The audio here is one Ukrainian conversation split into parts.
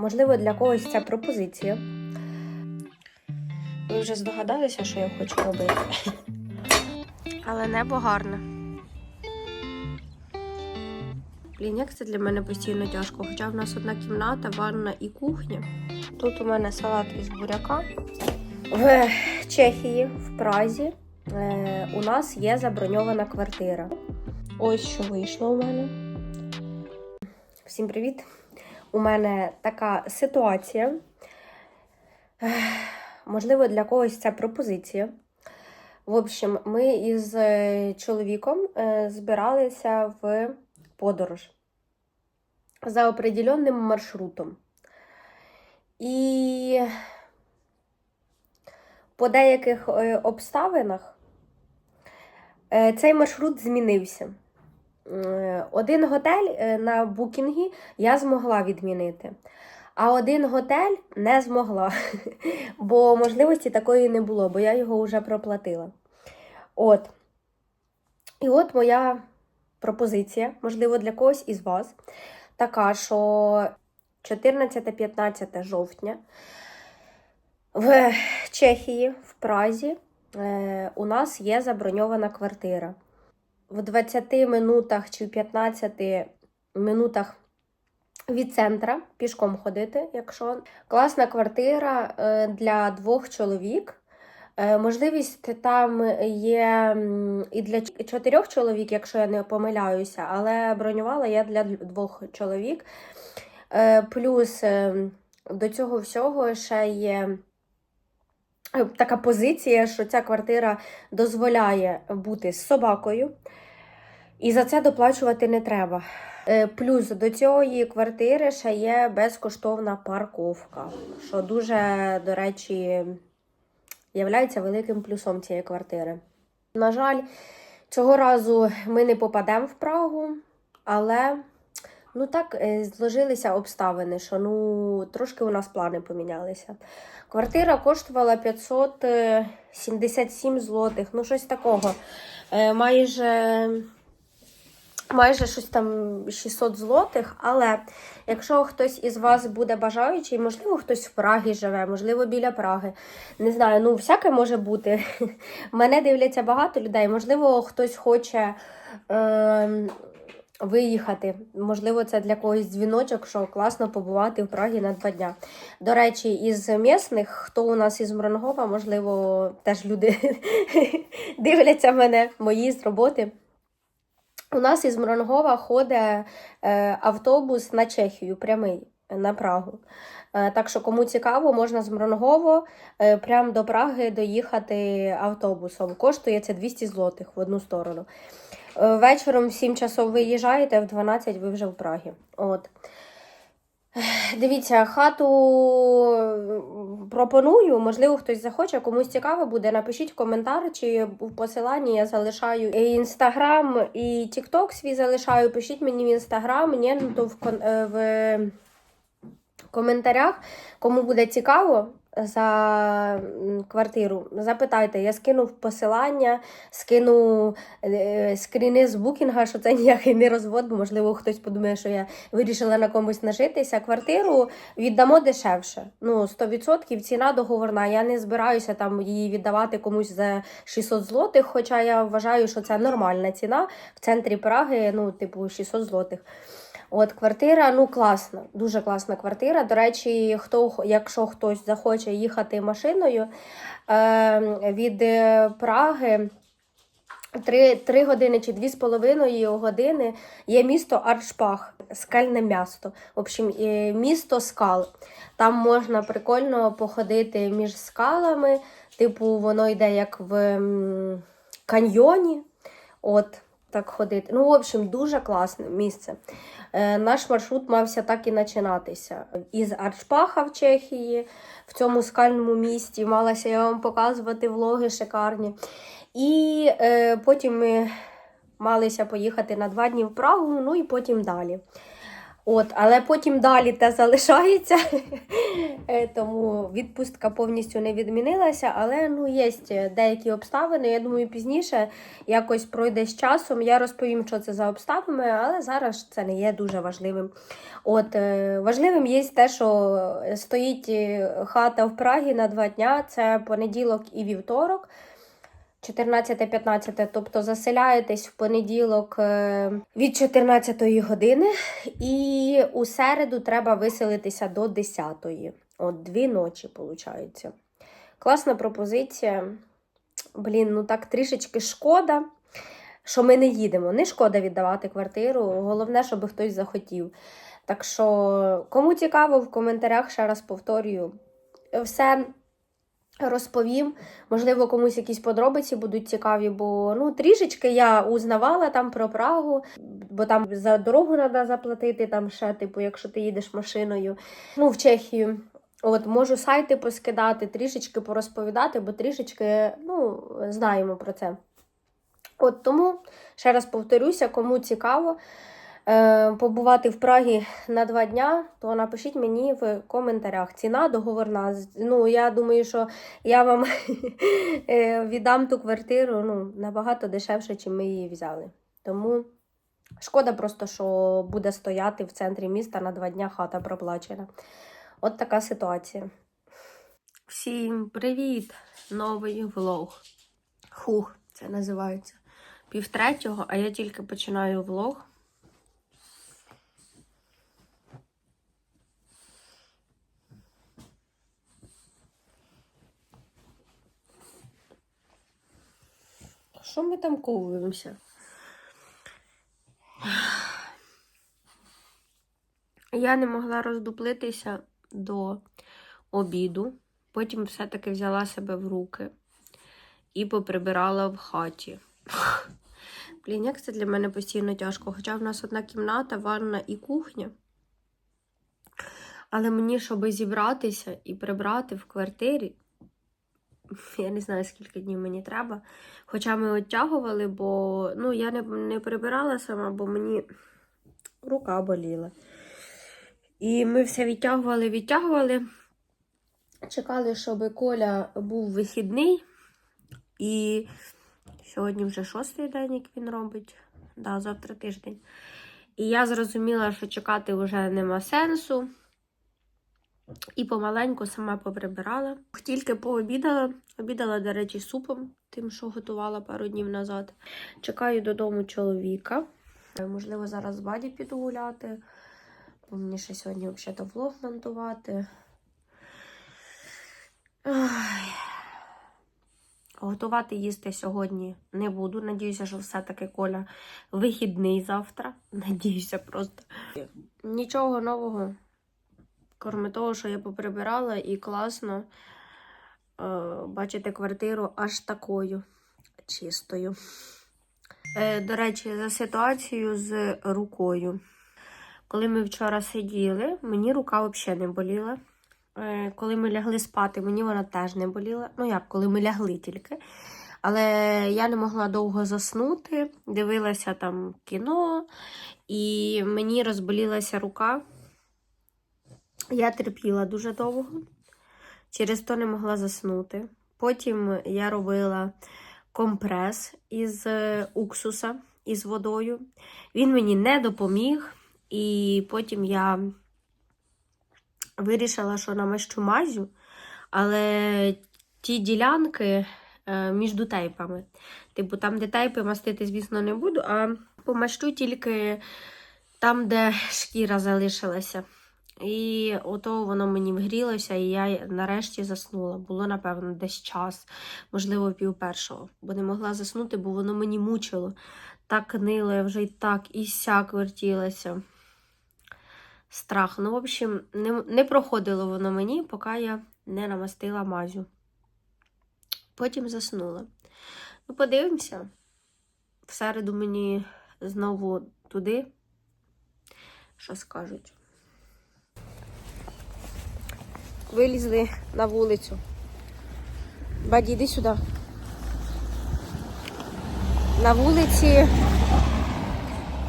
Можливо, для когось це пропозиція. Ви вже здогадалися, що я хочу робити. Але небо гарне. Блін, як це для мене постійно тяжко. Хоча в нас одна кімната, ванна і кухня. Тут у мене салат із буряка. В Чехії, в Празі, е, у нас є заброньована квартира. Ось що вийшло у мене. Всім привіт! У мене така ситуація. Можливо, для когось це пропозиція. В общем, ми із е, чоловіком е, збиралися в подорож за определенним маршрутом. І по деяких е, обставинах цей маршрут змінився. Е, Один готель е, на букінгі я змогла відмінити, а один готель не змогла, бо можливості такої не було, бо я його вже проплатила. От. І от моя пропозиція, можливо, для когось із вас, така, що 14-15 жовтня в Чехії, в Празі, е, у нас є заброньована квартира. В 20 минутах чи в 15 минутах від центра пішком ходити, якщо класна квартира е, для двох чоловік. Е, Можливість там є і для чотирьох чоловік, якщо я не помиляюся, але бронювала я для двох чоловік. Е, Плюс е, до цього всього ще є така позиція, що ця квартира дозволяє бути з собакою, і за це доплачувати не треба. Е, Плюс до цієї квартири ще є безкоштовна парковка, що дуже, до речі, являється великим плюсом цієї квартири. На жаль, цього разу ми не попадемо в Прагу, але ну так е, зложилися обставини, що ну трошки у нас плани помінялися. Квартира коштувала 577 злотих, ну щось такого. Е, Майже майже щось там 600 злотих, але якщо хтось із вас буде бажаючий, можливо, хтось в Прагі живе, можливо, біля Праги. Не знаю, ну всяке може бути. Мене дивляться багато людей. Можливо, хтось хоче е, виїхати. Можливо, це для когось дзвіночок, що класно побувати в Прагі на два дня. До речі, із місних, хто у нас із Мрангова, можливо, теж люди дивляться мене, мої з роботи. У нас із Мрангова ходить е, автобус на Чехію, прямий на Прагу. Е, так що, кому цікаво, можна з Мронгово е, прямо до Праги доїхати автобусом. Коштує це 200 злотих в одну сторону. Е, вечором в 7 часов виїжджаєте, в 12 ви вже в Прагі. От. Дивіться, хату пропоную, можливо, хтось захоче, комусь цікаво буде. Напишіть коментар, чи в посиланні я залишаю інстаграм, і тікток свій залишаю. Пишіть мені в інстаграм, ні, то в, е, в коментарях, кому буде цікаво за квартиру. Запитайте, я скину посилання, скину е, скріни з букінга, що це ніякий не розвод, можливо хтось подумає, що я вирішила на комусь нажитися. Квартиру віддамо дешевше. Ну, 100% ціна договорна. Я не збираюся там її віддавати комусь за 600 злотих, хоча я вважаю, що це нормальна ціна в центрі Праги, ну, типу, 600 злотих. От квартира, ну класна, дуже класна квартира. До речі, хто, якщо хтось захоче їхати машиною е, від Праги. Три, три години чи дві з половиною години є місто Аршпах, скальне місто. В общем, е, місто скал. Там можна прикольно походити між скалами. Типу, воно йде як в каньйоні. От так ходити. Ну, в общем, дуже класне місце. Е, наш маршрут мався так і починатися. Із Арчпаха в Чехії, в цьому скальному місті. Малася я вам показувати влоги шикарні. І е, потім ми малися поїхати на два дні в Прагу, ну і потім далі. От, але потім далі те залишається, Е, тому відпустка повністю не відмінилася. Але ну, є деякі обставини. Я думаю, пізніше якось пройде з часом. Я розповім, що це за обставини, але зараз це не є дуже важливим. От, е, важливим є те, що стоїть е, хата в Прагі на два дня. Це понеділок і вівторок. 14-15, тобто заселяєтесь в понеділок е, від 14 години, і у середу треба виселитися до 10-ї. От дві ночі, виходить. Класна пропозиція. Блін, ну так трішечки шкода, що ми не їдемо. Не шкода віддавати квартиру. Головне, щоб хтось захотів. Так що, кому цікаво, в коментарях ще раз повторюю. Все розповім. Можливо, комусь якісь подробиці будуть цікаві, бо ну трішечки я узнавала там про Прагу, бо там за дорогу треба заплатити, там ще, типу, якщо ти їдеш машиною. Ну, в Чехію. От можу сайти поскидати, трішечки порозповідати, бо трішечки ну, знаємо про це. От тому, ще раз повторюся, кому цікаво побувати в Прагі на два дня, то напишіть мені в коментарях. Ціна договорна. Ну, я думаю, що я вам е, віддам ту квартиру ну, набагато дешевше, чим ми її взяли. Тому шкода просто, що буде стояти в центрі міста на два дня хата проплачена. От така ситуація. Всім привіт! Новий влог. Хух, це називається. Півтретього, а я тільки починаю влог. Що ми там ковуємося? Я не могла роздуплитися до обіду. Потім все-таки взяла себе в руки і поприбирала в хаті. Блін, як це для мене постійно тяжко. Хоча в нас одна кімната, ванна і кухня. Але мені, щоб зібратися і прибрати в квартирі, я не знаю, скільки днів мені треба. Хоча ми оттягували, бо ну, я не, не прибирала сама, бо мені рука боліла. І ми все відтягували, відтягували. Чекали, щоб Коля був вихідний. І сьогодні вже шостий день, як він робить. Да, завтра тиждень. І я зрозуміла, що чекати вже нема сенсу. І помаленьку сама поприбирала. Тільки пообідала. Обідала, до речі, супом, тим, що готувала пару днів назад. Чекаю додому чоловіка. Можливо, зараз з баді піду гуляти. Бо мені ще сьогодні взагалі влог монтувати. Ай. Готувати їсти сьогодні не буду. Надіюся, що все-таки Коля вихідний завтра. Надіюся просто. Нічого нового. Кроме того, що я поприбирала і класно е, бачити квартиру аж такою чистою. Е, до речі, за ситуацією з рукою. Коли ми вчора сиділи, мені рука взагалі не боліла. Е, Коли ми лягли спати, мені вона теж не боліла. Ну як, коли ми лягли тільки. Але я не могла довго заснути, дивилася там кіно, і мені розболілася рука. Я терпіла дуже довго, через то не могла заснути. Потім я робила компрес із е, уксуса із водою. Він мені не допоміг, і потім я вирішила, що намащу мазю, але ті ділянки е, між тейпами. Типу, там, де тейпи мастити, звісно, не буду, а помащу тільки там, де шкіра залишилася. І ото воно мені вгрілося, і я нарешті заснула. Було, напевно, десь час, можливо, пів першого. Бо не могла заснути, бо воно мені мучило. Так нило, я вже і так, і сяк вертілася. Страх. Ну, в общем, не, не проходило воно мені, поки я не намастила мазю. Потім заснула. Ну, подивимося. В середу мені знову туди. Що скажуть? Вилізли на вулицю. Баді, йди сюди. На вулиці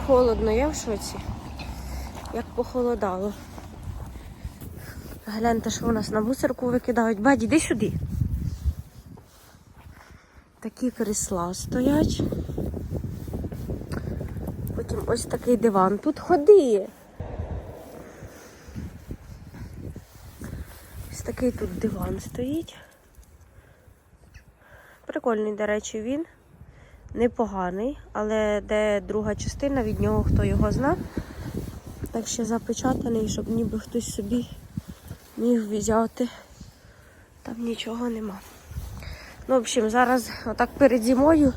холодно, я в шоці. як похолодало. Гляньте, що у нас на мусорку викидають. Баді, іди сюди. Такі крісла стоять. Потім ось такий диван. Тут ходи. Ось такий тут диван стоїть. Прикольний, до речі, він. Непоганий, але де друга частина від нього, хто його зна. Так ще запечатаний, щоб ніби хтось собі міг взяти. Там нічого нема. Ну, в общем, зараз отак перед зимою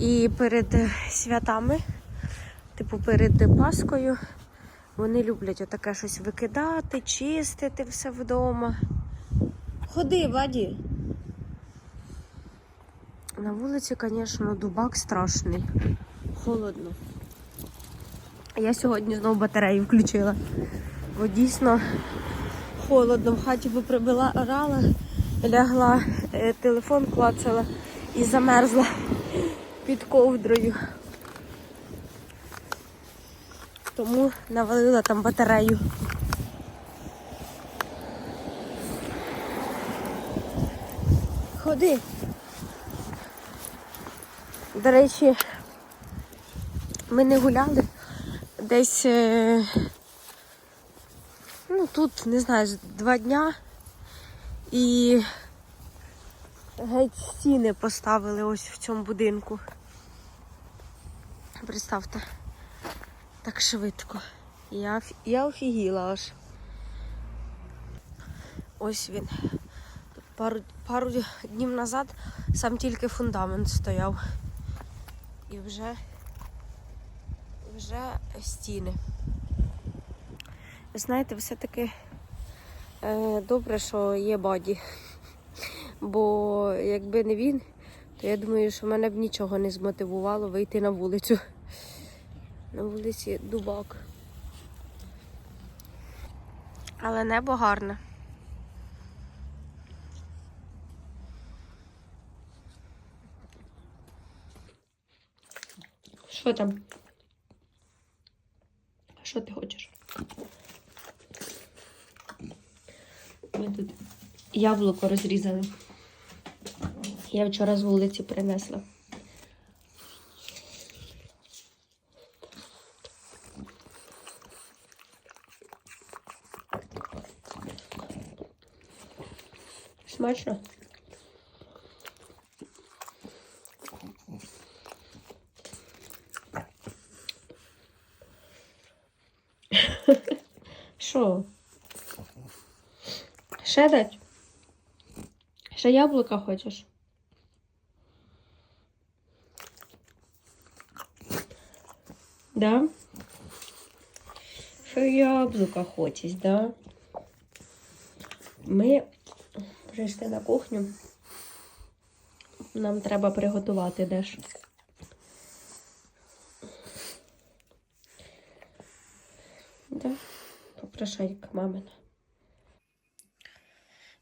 і перед е, святами, типу перед Паскою, вони люблять отаке щось викидати, чистити все вдома. Ходи, Ваді. На вулиці, звісно, дубак страшний. Холодно. Я сьогодні знову батарею включила. Бо дійсно холодно. В хаті поприбила орала, лягла, е, телефон клацала і замерзла під ковдрою. Тому навалила там батарею. Ходи. До речі, ми не гуляли десь, е, ну тут, не знаю, два дня і геть стіни поставили ось в цьому будинку. Представте, так швидко. Я, я офігіла аж. Ось він. Пару, пару днів назад сам тільки фундамент стояв. І вже, вже стіни. Ви знаєте, все-таки е, добре, що є баді. Бо якби не він, то я думаю, що мене б нічого не змотивувало вийти на вулицю. На вулиці дубак. Але небо гарне. Що там? Що ти хочеш? Ми тут яблуко розрізали. Я вчора з вулиці принесла. Смачно? Що? Ще дать? Ще яблука хочеш? Да? Ще яблука хочеш, да? Ми прийшли на кухню. Нам треба приготувати дещо. Да? Попрошайка мамина.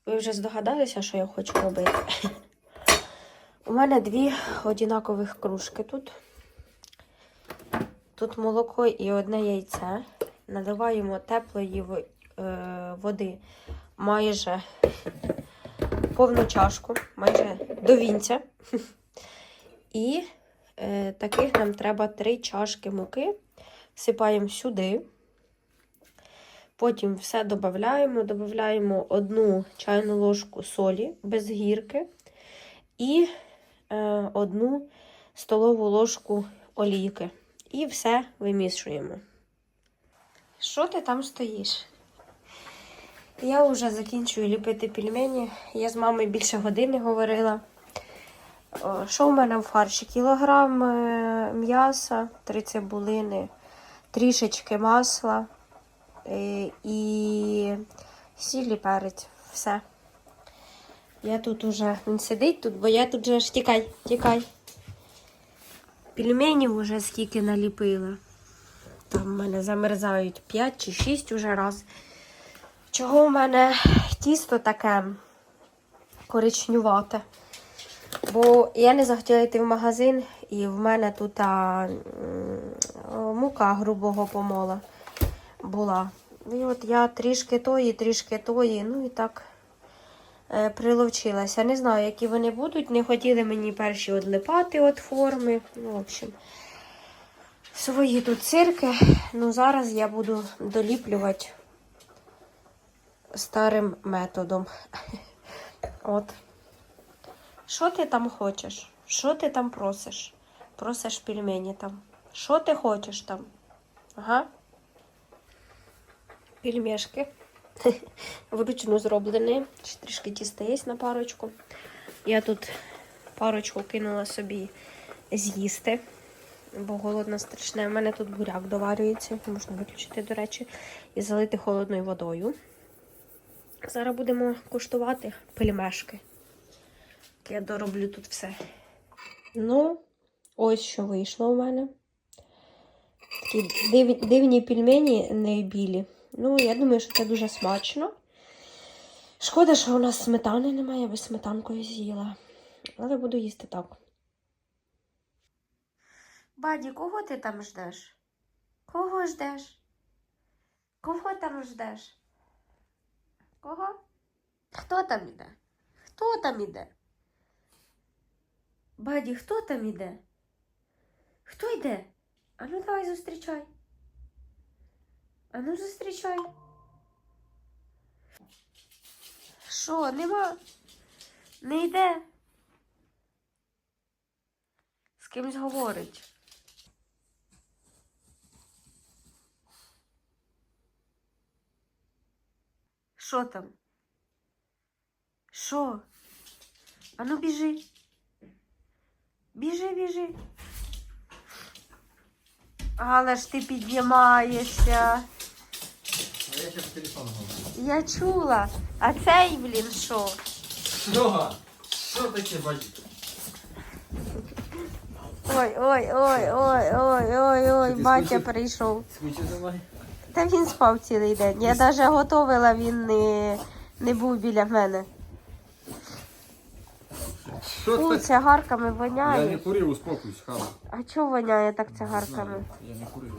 Ви вже здогадалися, що я хочу робити? У мене дві однакових кружки тут. Тут молоко і одне яйце. Наливаємо теплої е, води майже повну чашку, майже до вінця. І е, таких нам треба три чашки муки. Всипаємо сюди. Потім все додаємо, додаємо одну чайну ложку солі без гірки і е, одну столову ложку олійки. І все вимішуємо. Що ти там стоїш? Я вже закінчую ліпити пельмені. Я з мамою більше години говорила. Що в мене в фарші? Кілограм е, м'яса, три цибулини, трішечки масла і сіль і. Все. Я тут уже він сидить тут, бо я тут же ж тікай, тікай. Пельменів уже скільки наліпила. Там в мене замерзають 5 чи 6 уже раз. Чого в мене тісто таке коричнювате? Бо я не захотіла йти в магазин, і в мене тут а, мука грубого помола. Була. І от я трішки тої, трішки тої, ну і так е, приловчилася. Не знаю, які вони будуть. Не хотіли мені перші одлипати від форми. Ну, в общем, свої тут цирки. Ну, зараз я буду доліплювати старим методом. От. Що ти там хочеш? Що ти там просиш? Просиш пельмені там. Що ти хочеш там? Ага. Пельмешки. Вручну зроблені. Ще трішки тіста є на парочку. Я тут парочку кинула собі з'їсти, бо голодна страшне. У мене тут буряк доварюється, можна виключити, до речі, і залити холодною водою. Зараз будемо куштувати пельмешки. Я дороблю тут все. Ну, ось що вийшло у мене. Такі див, дивні пельмені, не білі. Ну, я думаю, що це дуже смачно. Шкода, що у нас сметани немає, я би сметанкою з'їла. Але буду їсти так. Баді, кого ти там ждеш? Кого ждеш? Кого там ждеш? Кого? Хто там іде? Хто там іде? Баді, хто там іде? Хто йде? А ну давай зустрічай. А ну зустрічай. Що, нема? Не йде? З кимсь говорить. Що там? Що? А ну біжи. Біжи, біжи. Але ж ти піднімаєшся. Я ще по телефону говорю. Я чула. А цей, блін, що? Що? Що таке бачите? Ой, ой, ой, ой, ой, ой, ой, Ти батя скучив? прийшов. Та він спав цілий день. Я навіть готувала, він не, не був біля мене. Що це? цигарками Я не воняє. курив, успокойся, хава. А чого воняє так цигарками? Я не курив.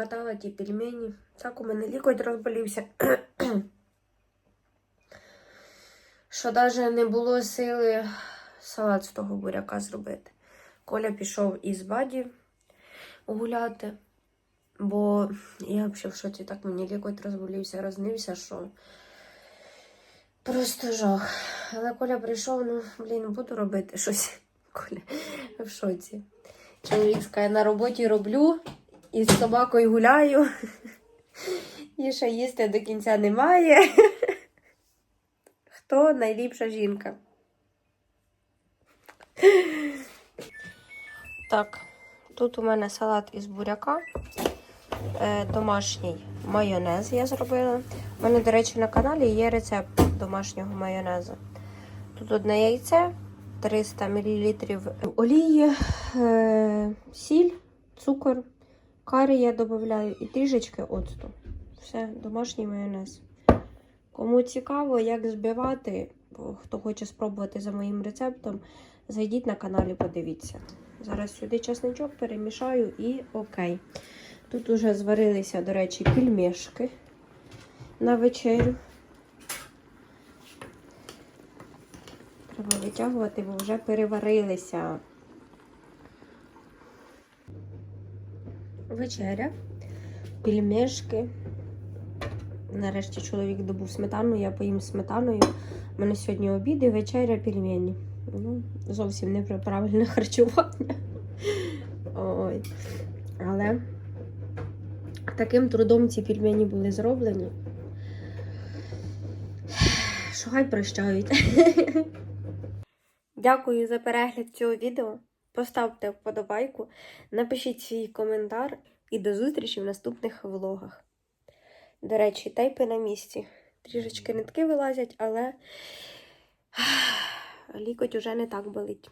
Покатала ті пельмені. Так у мене лікоть розболівся. Що навіть не було сили салат з того буряка зробити. Коля пішов із баді гуляти, бо я взагалі в шоці так мені лікоть розболівся, рознився, що просто жах. Але Коля прийшов, ну, блін, буду робити щось. Коля в шоці. Чоловік скаже, на роботі роблю, і з собакою гуляю. І ще їсти до кінця немає. Хто найліпша жінка? Так, тут у мене салат із буряка. Е, домашній майонез я зробила. У мене, до речі, на каналі є рецепт домашнього майонезу. Тут одне яйце, 300 мл олії, е, сіль, цукор, карі я додаю і трішечки оцту. Все, домашній майонез. Кому цікаво, як збивати, хто хоче спробувати за моїм рецептом, зайдіть на каналі, подивіться. Зараз сюди чесничок перемішаю і окей. Тут уже зварилися, до речі, пельмешки на вечерю. Треба витягувати, бо вже переварилися. Вечеря, пельмешки. Нарешті чоловік добув сметану, я поїм сметаною. У мене сьогодні обід і вечеря пельмені. Ну, зовсім не про правильне харчування. Ой. Але таким трудом ці пельмені були зроблені. Що прощають. Дякую за перегляд цього відео. Поставте вподобайку, напишіть свій коментар і до зустрічі в наступних влогах. До речі, тайпи на місці. Трішечки нитки вилазять, але лікоть уже не так болить.